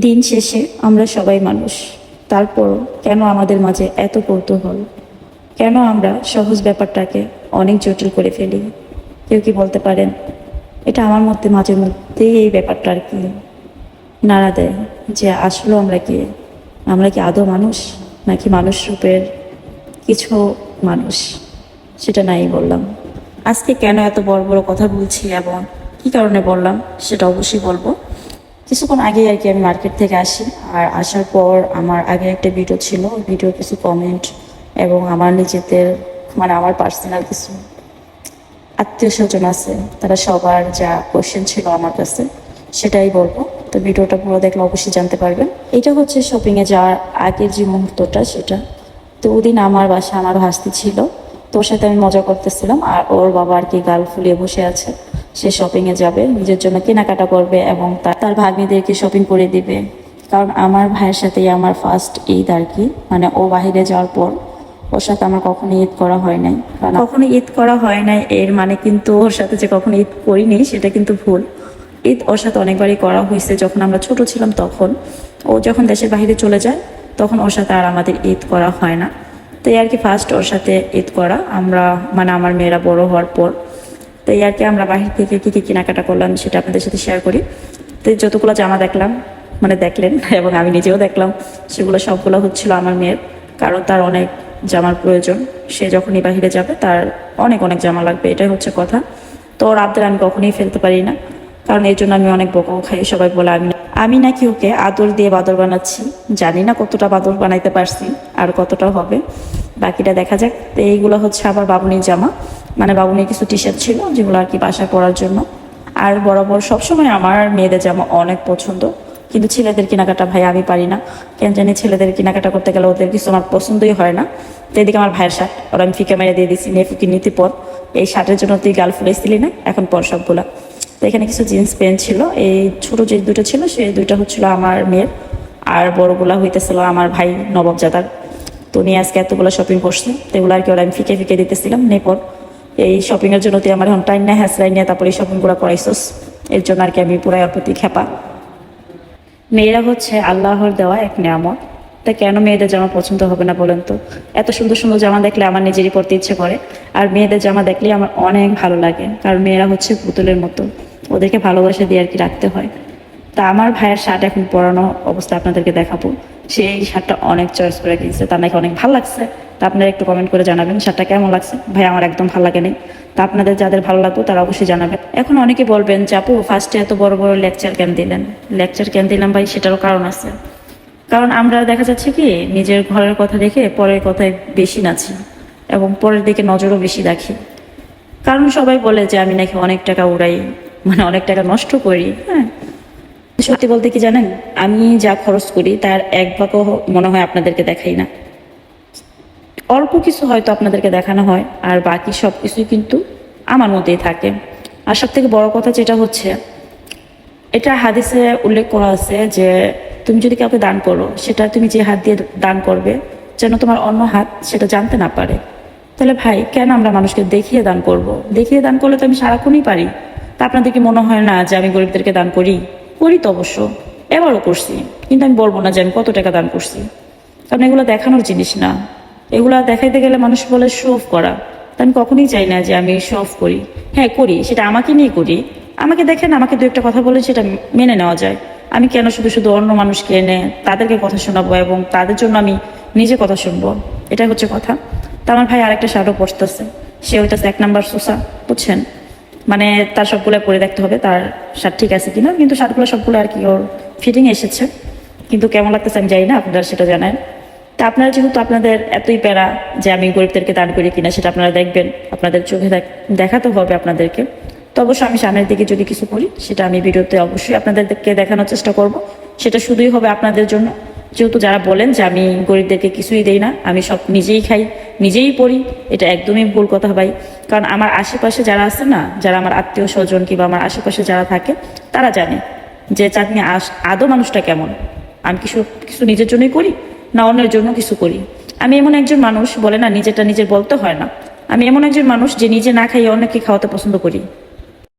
দিন শেষে আমরা সবাই মানুষ। তারপর কেন আমাদের মাঝে এত কৌতূহল? কেন আমরা সহজ ব্যাপারটাকে অনেক জটিল করে ফেলি? কেউ কি বলতে পারেন? এটা আমার মধ্যে মাঝে মধ্যেই এই ব্যাপারটা আর কি নাড়া দেয় যে আসলে আমরা কি? আমরা কি আদৌ মানুষ নাকি মানুষ রূপের কিছু মানুষ? সেটা নাই বললাম। আজকে কেন এত বড় বড় কথা বলছি এবং কি কারণে বললাম সেটা অবশ্যই বলব। কিছুক্ষণ আগে আর কি আমি মার্কেট থেকে আসি। আর আসার পর আমার আগে একটা ভিডিও ছিল, ওই ভিডিওর কিছু কমেন্ট এবং আমার নিজেদের মানে আমার পার্সোনাল কিছু আত্মীয় স্বজন আছে, তারা সবার যা কোশ্চেন ছিল আমার কাছে, সেটাই বলব। তো ভিডিওটা পুরো দেখলে অবশ্যই জানতে পারবেন। এটা হচ্ছে শপিংয়ে যাওয়ার আগের যে মুহূর্তটা, সেটা। তো ওদিন আমার বাসা, আমার ভাস্তি ছিল। তো ওর সাথে আমি মজা করতেছিলাম, আর ওর বাবা আর কি গাল ফুলিয়ে বসে আছে। সে শপিংয়ে যাবে, নিজের জন্য কেনাকাটা করবে এবং তার ভাগ্নিদেরকে শপিং করে দিবে। কারণ আমার ভাইয়ের সাথেই আমার ফার্স্ট ঈদ আর কি। মানে ও বাহিরে যাওয়ার পর ওর সাথে আমার কখনো ঈদ করা হয় নাই। কারণ কখনো ঈদ করা হয় নাই, এর মানে কিন্তু ওর সাথে যে কখনো ঈদ করিনি, সেটা কিন্তু ভুল। ঈদ ওর সাথে অনেকবারই করা হয়েছে যখন আমরা ছোট ছিলাম তখন, ও যখন দেশের বাইরে চলে যায়, তখন ওর সাথে আর আমাদের ঈদ করা হয় না। তো এই আর কি ফার্স্ট ওর সাথে ঈদ করা। আমরা মানে আমার মেয়েরা বড় হওয়ার পর তো এই আর কি আমরা বাহির থেকে কী কী কেনাকাটা করলাম সেটা আপনাদের সাথে শেয়ার করি। তো যতগুলো জামা দেখলাম মানে দেখলেন, এবং আমি নিজেও দেখলাম, সেগুলো সবগুলো হচ্ছিল আমার মেয়ের, কারণ তার অনেক জামার প্রয়োজন। সে যখনই বাহিরে যাবে, তার অনেক অনেক জামা লাগবে, এটাই হচ্ছে কথা। তো ওর আবদার আমি কখনোই ফেলতে পারি না, কারণ এর জন্য আমি অনেক বকাও খাই, সবাই বলে আমি আমি নাকি ওকে আদর দিয়ে বাদর বানাচ্ছি। জানি না কতটা বাদর বানাইতে পারছি, আর কতটা হবে। বাকিটা দেখা যাক। তো এইগুলো হচ্ছে আবার বাবুনির জামা। মানে বাবুনির কিছু টি শার্ট ছিল, যেগুলো আর কি বাসায় পরার জন্য। আর বরাবর সবসময় আমার মেয়েদের জামা অনেক পছন্দ। কিন্তু ছেলেদের কেনাকাটা ভাই আমি পারি না। কেন জানি ছেলেদের কেনাকাটা করতে গেলে ওদের কিছু আমার পছন্দই হয় না। তো এদিকে আমার ভাইয়ের শার্ট ওরা আমি ফিকে মেরে দিয়ে দিছি নেফুকি নীতি পর। এই শার্টের জন্য তুই গাল ফুলেছিলি না? এখন পর সবগুলা। তো এখানে কিছু জিন্স প্যান্ট ছিল। এই ছোট যে দুটো ছিল, সেই দুইটা হচ্ছিল আমার মেয়ের। আর বড়গুলা হইতেছিল আমার ভাই নবাবজাদার তো নিয়ে আজকে এতগুলো শপিং করছে, তো এগুলো আর কি ওরা আমি ফিকে ফিকে দিতেছিলাম নেপর এই শপিং এর জন্য তুই আমার এখন টাইম নেয় হ্যাসলাই নিয়ে তারপরে এই শপিংগুলো করাইছস। এর জন্য আর কি আমি পুরাই ওর প্রতি খেপা মেয়েরা হচ্ছে আল্লাহর দেওয়া এক নিয়ামত। তা কেন মেয়েদের জামা পছন্দ হবে না বলেন তো? এত সুন্দর সুন্দর জামা দেখলে আমার নিজেরই পড়তে ইচ্ছে করে, আর মেয়েদের জামা দেখলে আমার অনেক ভালো লাগে, কারণ মেয়েরা হচ্ছে পুতুলের মতো, ওদেরকে ভালোবাসা দিয়ে আর কি রাখতে হয়। তা আমার ভাইয়ের শার্ট এখন পরানো অবস্থা আপনাদেরকে দেখাবো। সেই শার্টটা অনেক চয়েস করে কিনছে, তার নাকি অনেক ভালো লাগছে। তা আপনারা একটু কমেন্ট করে জানাবেন শার্টটা কেমন লাগছে। ভাই, আমার একদম ভালো লাগে নেই তা আপনাদের যাদের ভালো লাগবে, তারা অবশ্যই জানাবেন। এখন অনেকে বলবেন যে, আপু ফার্স্টে এত বড় বড় লেকচার কেন দিলেন? লেকচার কেন দিলাম ভাই, সেটারও কারণ আছে। কারণ আমরা দেখা যাচ্ছে কি, নিজের ঘরের কথা দেখে পরের কথায় বেশি নাচি এবং পরের দিকে নজরও বেশি রাখি। কারণ সবাই বলে যে, আমি নাকি অনেক টাকা উড়াই মানে অনেক টাকা নষ্ট করি। হ্যাঁ। সত্যি বলতে কি জানেন? আমি যা খরচ করি, তার এক ভাগও মনে হয় আপনাদেরকে দেখাই না। অল্প কিছু হয়তো আপনাদেরকে দেখানো হয়, আর বাকি সব কিছুই কিন্তু আমার মধ্যেই থাকে। আর সব থেকে বড় কথা যেটা হচ্ছে, এটা হাদিসে উল্লেখ করা আছে যে, তুমি যদি কাউকে দান করো, সেটা তুমি যে হাত দিয়ে দান করবে, যেন তোমার অন্য হাত সেটা জানতে না পারে। তাহলে ভাই, কেন আমরা মানুষকে দেখিয়ে দান করব। দেখিয়ে দান করলে তো আমি সারাক্ষণই পারি। তা আপনাদের কি মনে হয় না যে আমি গরিবদেরকে দান করি? করি তো অবশ্য। এবারও করছি, কিন্তু আমি বলব না যে আমি কত টাকা দান করছি। কারণ এগুলো দেখানোর জিনিস না। এগুলা দেখাইতে গেলে মানুষ বলে শো অফ করা। তা আমি কখনোই চাই না যে আমি শো অফ করি। হ্যাঁ করি, সেটা আমাকে নিয়ে করি। আমাকে দেখেন, আমাকে দু একটা কথা বলে সেটা মেনে নেওয়া যায়। আমি কেন শুধু শুধু অন্য মানুষকে এনে তাদেরকে কথা শোনাবো এবং তাদের জন্য আমি নিজে কথা শুনব? এটাই হচ্ছে কথা। তা আমার ভাই আরেকটা শার্টও পরতেছে। সে হইতেছে এক নাম্বার সোসা বুঝছেন? মানে তার সবগুলো পরে দেখতে হবে, তার শার্ট ঠিক আছে কিনা, কিন্তু শার্টগুলো সবগুলো আর কি ওর ফিটিং এসেছে। কিন্তু কেমন লাগতেছে আমি জানি না, আপনারা সেটা জানেন। তা আপনারা যেহেতু আপনাদের এতই প্যারা যে আমি গরিবদেরকে দান করি কিনা সেটা আপনারা দেখবেন, আপনাদের চোখে দেখ- দেখাতে হবে আপনাদেরকে। তো অবশ্যই আমি সামনের দিকে যদি কিছু করি, সেটা আমি ভিডিওতে অবশ্যই আপনাদেরকে দেখানোর চেষ্টা করব। সেটা শুধুই হবে আপনাদের জন্য। যেহেতু যারা বলেন যে আমি গরিবদেরকে কিছুই দেই না, আমি সব নিজেই খাই, নিজেই পড়ি, এটা একদমই ভুল কথা ভাই। কারণ আমার আশেপাশে যারা আছে না, যারা আমার আত্মীয় স্বজন কিংবা আমার আশেপাশে যারা থাকে, তারা জানে যে চাটনি আদৌ মানুষটা কেমন। আমি কিছু কিছু নিজের জন্যই করি না অন্যের জন্য কিছু করি। আমি এমন একজন মানুষ, বলে না নিজেরটা নিজের বলতে হয় না। আমি এমন একজন মানুষ যে নিজে না খাইয়ে অন্যকে খাওয়াতে পছন্দ করি।